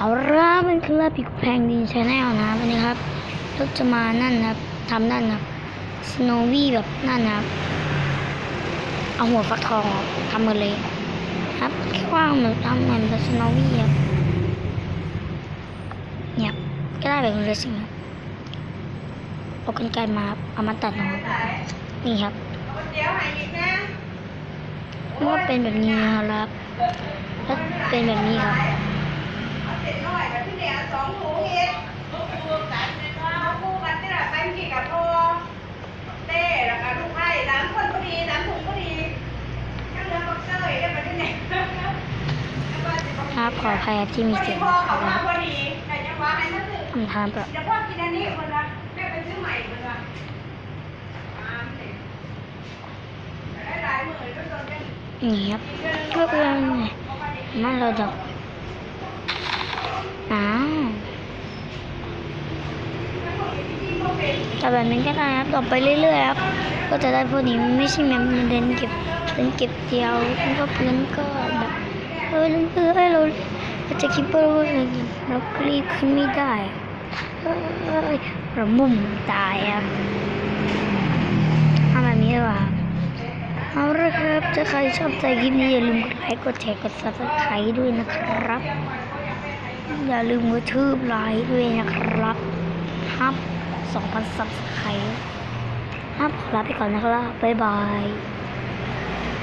เอาละมันคือลาปิกแพงดินชาแนลนะวันนี้ครับเราจะมานั่นนะครับทำนั่นนะครับสโนวี่แบบนั่นนะครับเอาหัวฟักทองออกทำมาเลย ครับแค่ว่าเหมือนทำเหมือนเป็นสโนวี่ครับเนี่ยครับก็ได้แบบนี้เลยสิครับเอากันไกลมาครับเอามาตัดนะครับนี่ครับเดี๋ยวหายอีกนะมันก็เป็นแบบนี้นะครับแล้วเป็นแบบนี้ครับ คู่กันลูกคู่กันนี่แหละไปกี่กับพ่อเต้แล้วก็ลูกไอ้สามคนพอดีสามถุงพอดียังเหลือบักเตยได้มาที่ไหนครับขออภัยครับที่มีเสียงพ่อคเขารัมาบพอดีแต่ยังว่าให้นั่นคือผมทำแบบเดี๋ยวพ่อกินอันนี้คนละแม่ไปซื้อใหม่คนละตามสิได้หลายหมื่นก็จนเป็น นี้ครับเพื่อเป็นไงมันเราดอกอ้าว แต่แบบนี้ก็ได้ครับต่อไปเรื่อยๆครับ ก็จะได้พวกนี้ไม่ใช่แบบมันเดินเก็บเป็นเก็บเดียวมันก็พื้นก็แบบเออเออเออเราเราจะคิดว่าเราเราก็รีบขึ้นไม่ได้เออเออเรามุมตายครับทำแบบนี้ดีกว่าเอาละครับถ้าใครชอบใจคลิปนี้อย่าลืมกดไลค์กดแชร์กด subscribe ด้วยนะครับ อย่าลืมกระทืบไลค์ด้วยนะครับครับ 2,000ซับสไครต์ครับขอลาไปก่อนนะครับ บ๊ายบาย